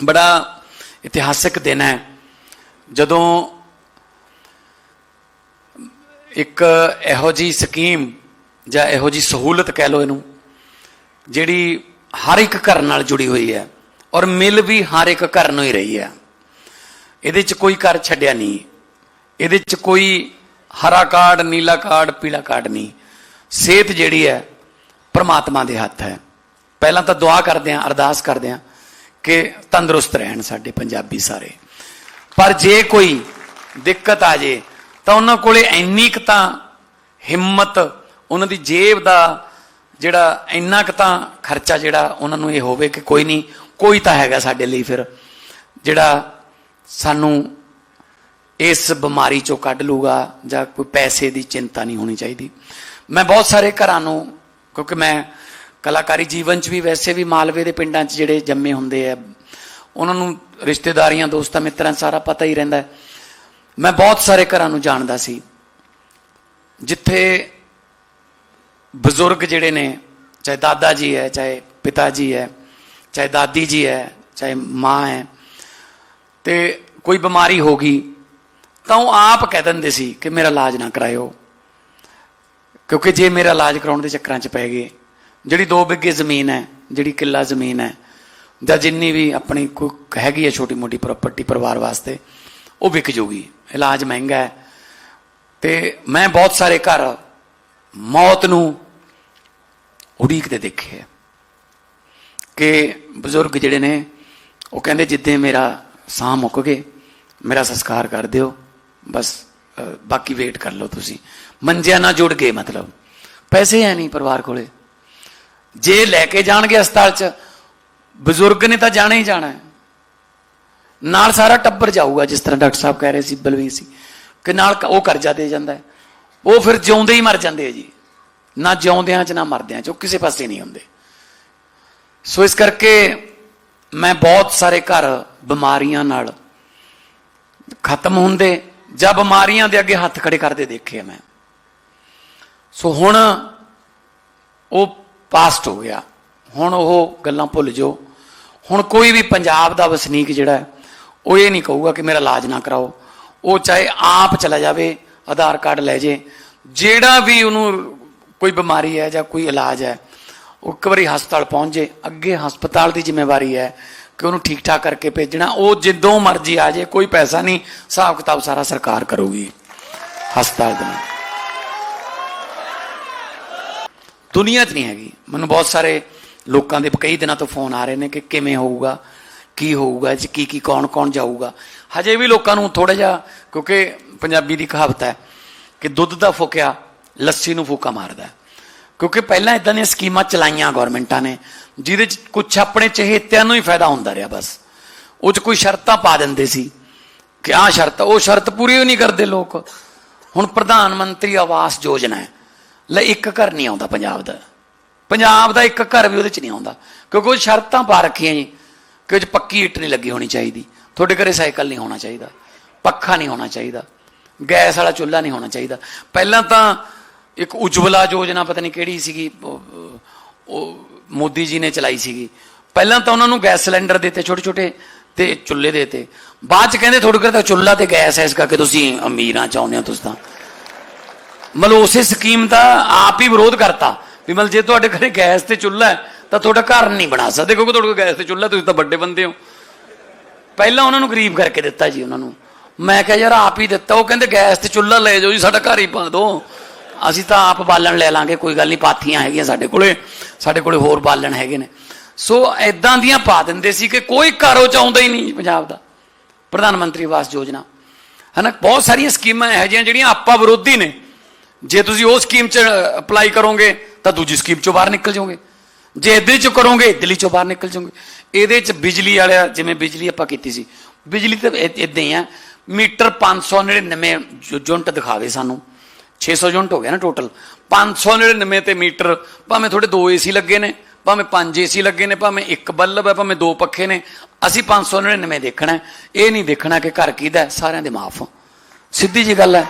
ਬੜਾ ਇਤਿਹਾਸਿਕ ਦਿਨ ਹੈ। ਜਦੋਂ ਇੱਕ ਇਹੋ ਜੀ ਸਕੀਮ ਜਾਂ ਇਹੋ ਜੀ ਸਹੂਲਤ ਕਹਿ ਲਓ ਇਹਨੂੰ, ਜਿਹੜੀ ਹਰ ਇੱਕ ਘਰ ਨਾਲ ਜੁੜੀ ਹੋਈ ਹੈ ਔਰ ਮਿਲ ਵੀ ਹਰ ਇੱਕ ਘਰ ਨੂੰ ਹੀ ਰਹੀ ਹੈ। ਇਹਦੇ 'ਚ ਕੋਈ ਘਰ ਛੱਡਿਆ ਨਹੀਂ। ਇਹਦੇ 'ਚ ਕੋਈ ਹਰਾ ਕਾਰਡ, ਨੀਲਾ ਕਾਰਡ, ਪੀਲਾ ਕਾਰਡ ਨਹੀਂ। ਸਿਹਤ ਜਿਹੜੀ ਹੈ ਪਰਮਾਤਮਾ ਦੇ ਹੱਥ ਹੈ। ਪਹਿਲਾਂ ਤਾਂ ਦੁਆ ਕਰਦੇ ਆਂ ਅਰਦਾਸ ਕਰਦੇ ਆਂ ਕਿ ਤੰਦਰੁਸਤ ਰਹਿਣ ਸਾਡੇ ਪੰਜਾਬੀ ਸਾਰੇ। ਪਰ ਜੇ ਕੋਈ ਦਿੱਕਤ ਆ ਜੇ, ਤਾਂ ਉਹਨਾਂ ਕੋਲੇ ਇੰਨੀ ਕੁ ਤਾਂ ਹਿੰਮਤ, ਉਹਨਾਂ ਦੀ ਜੇਬ ਦਾ ਜਿਹੜਾ ਇੰਨਾ ਕੁ ਤਾਂ ਖਰਚਾ ਜਿਹੜਾ ਉਹਨਾਂ ਨੂੰ ਇਹ ਹੋਵੇ ਕਿ ਕੋਈ ਨਹੀਂ, ਕੋਈ ਤਾਂ ਹੈਗਾ ਸਾਡੇ ਲਈ ਫਿਰ ਜਿਹੜਾ ਸਾਨੂੰ ਇਸ ਬਿਮਾਰੀ ਚੋਂ ਕੱਢ ਲੂਗਾ ਜਾਂ ਕੋਈ ਪੈਸੇ ਦੀ ਚਿੰਤਾ ਨਹੀਂ ਹੋਣੀ ਚਾਹੀਦੀ। ਮੈਂ ਬਹੁਤ ਸਾਰੇ ਘਰਾਂ ਨੂੰ, ਕਿਉਂਕਿ ਮੈਂ ਕਲਾਕਾਰੀ ਜੀਵਨ 'ਚ ਵੀ ਵੈਸੇ ਵੀ ਮਾਲਵੇ ਦੇ ਪਿੰਡਾਂ 'ਚ ਜਿਹੜੇ ਜੰਮੇ ਹੁੰਦੇ ਆ, ਉਹਨਾਂ ਨੂੰ ਰਿਸ਼ਤੇਦਾਰੀਆਂ, ਦੋਸਤਾਂ, ਮਿੱਤਰਾਂ ਸਾਰਾ ਪਤਾ ਹੀ ਰਹਿੰਦਾ ਮੈਂ ਬਹੁਤ ਸਾਰੇ ਘਰਾਂ ਨੂੰ ਜਾਣਦਾ ਸੀ, ਜਿੱਥੇ ਬਜ਼ੁਰਗ ਜਿਹੜੇ ਨੇ, ਚਾਹੇ ਦਾਦਾ ਜੀ ਹੈ, ਚਾਹੇ ਪਿਤਾ ਜੀ ਹੈ, ਚਾਹੇ ਦਾਦੀ ਜੀ ਹੈ, ਚਾਹੇ ਮਾਂ ਹੈ, ਤੇ ਕੋਈ ਬਿਮਾਰੀ ਹੋ ਗਈ, ਤਾਂ ਉਹ ਆਪ ਕਹਿ ਦਿੰਦੇ ਸੀ ਕਿ ਮੇਰਾ ਇਲਾਜ ਨਾ ਕਰਾਇਓ, ਕਿਉਂਕਿ ਜੇ ਮੇਰਾ ਇਲਾਜ ਕਰਾਉਣ ਦੇ ਚੱਕਰਾਂ 'ਚ ਪੈ ਗਏ ਜਿਹੜੀ ਦੋ ਬਿੱਗੇ ਜ਼ਮੀਨ ਹੈ, ਜਿਹੜੀ ਕਿੱਲਾ ਜ਼ਮੀਨ ਹੈ, ਜਾਂ ਜਿੰਨੀ ਵੀ ਆਪਣੀ ਕੋਈ ਹੈਗੀ ਹੈ ਛੋਟੀ ਮੋਟੀ ਪ੍ਰਾਪਰਟੀ ਪਰਿਵਾਰ ਵਾਸਤੇ, ਉਹ ਵਿਕ ਜੂਗੀ। ਇਲਾਜ ਮਹਿੰਗਾ ਹੈ। ਤੇ ਮੈਂ ਬਹੁਤ ਸਾਰੇ ਘਰ ਮੌਤ ਨੂੰ ਉਡੀਕਦੇ ਦੇਖੇ ਕਿ ਬਜ਼ੁਰਗ ਜਿਹੜੇ ਨੇ, ਉਹ ਕਹਿੰਦੇ ਜਿੱਦੇ ਮੇਰਾ ਸਾਹ ਮੁੱਕ ਗਏ, ਮੇਰਾ ਸੰਸਕਾਰ ਕਰ ਦਿਓ, ਬਸ ਬਾਕੀ ਵੇਟ ਕਰ ਲਓ ਤੁਸੀਂ। ਮੰਜਿਆਂ ਨਾਲ ਜੁੜ ਗਏ ਮਤਲਬ। ਪੈਸੇ ਹੈ ਨਹੀਂ ਪਰਿਵਾਰ ਕੋਲੇ। ਜੇ ਲੈ ਕੇ ਜਾਣਗੇ ਹਸਪਤਾਲ 'ਚ, ਬਜ਼ੁਰਗ ਨੇ ਤਾਂ ਜਾਣਾ ਹੀ ਜਾਣਾ ਹੈ। ਨਾਲ ਸਾਰਾ ਟੱਬਰ ਜਾਊਗਾ, ਜਿਸ ਤਰ੍ਹਾਂ ਡਾਕਟਰ ਸਾਹਿਬ ਕਹਿ ਰਹੇ ਸੀ, ਬਲਵੀਰ ਸੀ ਕਿ ਨਾਲ ਉਹ ਕਰਜ਼ਾ ਦੇ ਜਾਂਦਾ ਉਹ ਫਿਰ ਜਿਉਂਦੇ ਹੀ ਮਰ ਜਾਂਦੇ ਆ ਜੀ। ਨਾ ਜਿਉਂਦਿਆਂ 'ਚ, ਨਾ ਮਰਦਿਆਂ 'ਚ, ਉਹ ਕਿਸੇ ਪਾਸੇ ਨਹੀਂ ਹੁੰਦੇ। ਸੋ ਇਸ ਕਰਕੇ ਮੈਂ ਬਹੁਤ ਸਾਰੇ ਘਰ ਬਿਮਾਰੀਆਂ ਨਾਲ ਖਤਮ ਹੁੰਦੇ, ਜਾਂ ਬਿਮਾਰੀਆਂ ਦੇ ਅੱਗੇ ਹੱਥ ਖੜੇ ਕਰਦੇ ਦੇਖੇ ਆ ਮੈਂ। ਸੋ ਹੁਣ ਉਹ ਪਾਸਟ ਹੋ ਗਿਆ। ਹੁਣ ਉਹ ਗੱਲਾਂ ਭੁੱਲ ਜਾਓ। ਹੁਣ ਕੋਈ ਵੀ ਪੰਜਾਬ ਦਾ ਵਸਨੀਕ ਜਿਹੜਾ ਉਹ ਇਹ ਨਹੀਂ ਕਹੂਗਾ ਕਿ ਮੇਰਾ ਇਲਾਜ ਨਾ ਕਰਾਓ। ਉਹ ਚਾਹੇ ਆਪ ਚਲਾ ਜਾਵੇ, ਆਧਾਰ ਕਾਰਡ ਲੈ ਜੇ, ਜਿਹੜਾ ਵੀ ਉਹਨੂੰ ਕੋਈ ਬਿਮਾਰੀ ਹੈ ਜਾਂ ਕੋਈ ਇਲਾਜ ਹੈ, ਉਹ ਇੱਕ ਵਾਰੀ ਹਸਪਤਾਲ ਪਹੁੰਚ ਜੇ, ਅੱਗੇ ਹਸਪਤਾਲ ਦੀ ਜ਼ਿੰਮੇਵਾਰੀ ਹੈ ਕਿ ਉਹਨੂੰ ਠੀਕ ਠਾਕ ਕਰਕੇ ਭੇਜਣਾ। ਉਹ ਜਿੱਦੋਂ ਮਰਜ਼ੀ ਆ ਜੇ, ਕੋਈ ਪੈਸਾ ਨਹੀਂ ਹਿਸਾਬ ਕਿਤਾਬ ਸਾਰਾ ਸਰਕਾਰ ਕਰੂਗੀ। ਹਸਪਤਾਲ ਦੇ ਨਾਲ ਦੁਨੀਆ 'ਚ ਨਹੀਂ ਹੈਗੀ। ਮੈਨੂੰ ਬਹੁਤ ਸਾਰੇ ਲੋਕਾਂ ਦੇ ਕਈ ਦਿਨਾਂ ਤੋਂ ਫੋਨ ਆ ਰਹੇ ਨੇ ਕਿ ਕਿਵੇਂ ਹੋਊਗਾ, ਕੀ ਹੋਊਗਾ, ਇਹ 'ਚ ਕੀ ਕੀ, ਕੌਣ ਕੌਣ ਜਾਊਗਾ। ਹਜੇ ਵੀ ਲੋਕਾਂ ਨੂੰ ਥੋੜਾ ਜਿਹਾ, ਕਿਉਂਕਿ ਪੰਜਾਬੀ ਦੀ ਕਹਾਵਤ ਹੈ ਕਿ ਦੁੱਧ ਦਾ ਫੁਕਿਆ, ਲੱਸੀ ਨੂੰ ਫੂਕਾ ਮਾਰਦਾ। ਕਿਉਂਕਿ ਪਹਿਲਾਂ ਇਦਾਂ ਦੀਆਂ ਸਕੀਮਾਂ ਚਲਾਈਆਂ ਗਵਰਨਮੈਂਟਾਂ ਨੇ, ਜਿਹਦੇ 'ਚ ਕੁਝ ਆਪਣੇ ਚਹੇਤਿਆਂ ਨੂੰ ਹੀ ਫਾਇਦਾ ਹੁੰਦਾ ਰਿਹਾ ਬਸ। ਉਹ 'ਚ ਕੋਈ ਸ਼ਰਤਾਂ ਪਾ ਦਿੰਦੇ ਸੀ ਕਿ ਆਹ ਸ਼ਰਤ, ਉਹ ਸ਼ਰਤ ਪੂਰੀ ਹੀ ਨਹੀਂ ਕਰਦੇ ਲੋਕ। ਹੁਣ ਪ੍ਰਧਾਨ ਮੰਤਰੀ ਆਵਾਸ ਯੋਜਨਾ ਹੈ। ਲੈ ਇੱਕ ਘਰ ਨਹੀਂ ਆਉਂਦਾ ਪੰਜਾਬ ਦਾ। ਪੰਜਾਬ ਦਾ ਇੱਕ ਘਰ ਵੀ ਉਹਦੇ ਚ ਨਹੀਂ ਆਉਂਦਾ। ਕਿਉਂਕਿ ਉਹ ਸ਼ਰਤਾਂ ਪਾ ਰੱਖੀਆਂ ਜੀ ਕਿ ਉਹ ਚ ਪੱਕੀ ਇੱਟ ਨਹੀਂ ਲੱਗੀ ਹੋਣੀ ਚਾਹੀਦੀ। ਤੁਹਾਡੇ ਘਰੇ ਸਾਈਕਲ ਨਹੀਂ ਹੋਣਾ ਚਾਹੀਦਾ। ਪੱਖਾ ਨਹੀਂ ਹੋਣਾ ਚਾਹੀਦਾ। ਗੈਸ ਵਾਲਾ ਚੁੱਲ੍ਹਾ ਨਹੀਂ ਹੋਣਾ ਚਾਹੀਦਾ। ਪਹਿਲਾਂ ਤਾਂ ਇੱਕ ਉਜਵਲਾ ਯੋਜਨਾ ਪਤਾ ਨਹੀਂ ਕਿਹੜੀ ਸੀਗੀ, ਉਹ- ਮੋਦੀ ਜੀ ਨੇ ਚਲਾਈ ਸੀਗੀ। ਪਹਿਲਾਂ ਤਾਂ ਉਹਨਾਂ ਨੂੰ ਗੈਸ ਸਿਲੰਡਰ ਦਿੱਤੇ ਛੋਟੇ ਛੋਟੇ ਤੇ ਚੁੱਲ੍ਹੇ ਦਿੱਤੇ। ਬਾਅਦ ਚ ਕਹਿੰਦੇ ਤੁਹਾਡੇ ਘਰ ਤਾਂ ਚੁੱਲ੍ਹਾ ਤੇ ਗੈਸ ਹੈ, ਇਸ ਕਰਕੇ ਤੁਸੀਂ ਅਮੀਰਾਂ ਚਾਹੁੰਦੇ ਹੋ ਤੁਸੀਂ ਤਾਂ। ਮਤਲਬ ਉਸੇ ਸਕੀਮ ਦਾ ਆਪ ਹੀ ਵਿਰੋਧ ਕਰਤਾ ਵੀ ਮਤਲਬ ਜੇ ਤੁਹਾਡੇ ਘਰੇ ਗੈਸ ਤੇ ਚੁੱਲ੍ਹਾ ਹੈ, ਤਾਂ ਤੁਹਾਡਾ ਘਰ ਨਹੀਂ ਬਣਾ ਸਕਦੇ, ਕਿਉਂਕਿ ਤੁਹਾਡੇ ਕੋਲ ਗੈਸ ਤੇ ਚੁੱਲ੍ਹਾ ਤੁਸੀਂ ਤਾਂ ਵੱਡੇ ਬੰਦੇ ਹੋ। ਪਹਿਲਾਂ ਉਹਨਾਂ ਨੂੰ ਗਰੀਬ ਕਰਕੇ ਦਿੱਤਾ ਜੀ ਉਹਨਾਂ ਨੂੰ। ਮੈਂ ਕਿਹਾ, ਯਾਰ ਆਪ ਹੀ ਦਿੱਤਾ। ਉਹ ਕਹਿੰਦੇ, ਗੈਸ ਤੇ ਚੁੱਲ੍ਹਾ ਲੈ ਜਾਓ ਜੀ, ਸਾਡਾ ਘਰ ਹੀ ਪਾ ਦਿਓ ਅਸੀਂ ਤਾਂ ਆਪ ਬਾਲਣ ਲੈ ਲਾਂਗੇ, ਕੋਈ ਗੱਲ ਨਹੀਂ, ਪਾਥੀਆਂ ਹੈਗੀਆਂ ਸਾਡੇ ਕੋਲੇ ਸਾਡੇ ਕੋਲੇ ਹੋਰ ਬਾਲਣ ਹੈਗੇ ਨੇ। ਸੋ ਐਦਾਂ ਦੀਆਂ ਪਾ ਦਿੰਦੇ ਸੀ ਕਿ ਕੋਈ ਘਰੋਂ ਚਾਹੁੰਦਾ ਹੀ ਨਹੀਂ ਪੰਜਾਬ ਦਾ। ਪ੍ਰਧਾਨ ਮੰਤਰੀ ਆਵਾਸ ਯੋਜਨਾ। ਹਨਾ, ਬਹੁਤ ਸਾਰੀਆਂ ਸਕੀਮਾਂ ਇਹੋ ਜਿਹੀਆਂ ਜਿਹੜੀਆਂ ਆਪਾਂ ਵਿਰੋਧੀ ਨੇ। ਜੇ ਤੁਸੀਂ ਉਹ ਸਕੀਮ 'ਚ ਅਪਲਾਈ ਕਰੋਗੇ, ਤਾਂ ਦੂਜੀ ਸਕੀਮ 'ਚੋਂ ਬਾਹਰ ਨਿਕਲ ਜਾਓਗੇ। ਜੇ ਇਹਦੇ 'ਚੋਂ ਕਰੋਗੇ, ਦਿੱਲੀ 'ਚੋਂ ਬਾਹਰ ਨਿਕਲ ਜਾਓਗੇ। ਇਹਦੇ 'ਚ ਬਿਜਲੀ ਵਾਲਿਆ, ਜਿਵੇਂ ਬਿਜਲੀ ਆਪਾਂ ਕੀਤੀ ਸੀ, ਬਿਜਲੀ ਤਾਂ ਇਦਾਂ ਹੀ ਆ। ਮੀਟਰ 599 ਯੂ- ਯੂਨਿਟ ਦਿਖਾਵੇ ਸਾਨੂੰ। 600 ਯੂਨਿਟ ਹੋ ਗਿਆ ਨਾ ਟੋਟਲ 599 ਤੇ ਮੀਟਰ, ਭਾਵੇਂ ਤੁਹਾਡੇ ਦੋ ਏਸੀ ਲੱਗੇ ਨੇ, ਭਾਵੇਂ ਪੰਜ ਏਸੀ ਲੱਗੇ ਨੇ, ਭਾਵੇਂ ਇੱਕ ਬੱਲਬ ਹੈ, ਭਾਵੇਂ ਦੋ ਪੱਖੇ ਨੇ, ਅਸੀਂ 599 ਦੇਖਣਾ ਇਹ ਨਹੀਂ ਦੇਖਣਾ ਕਿ ਘਰ ਕਿਹਦਾ ਸਾਰਿਆਂ ਦੇ ਮਾਫ। ਸਿੱਧੀ ਜੀ ਗੱਲ ਹੈ।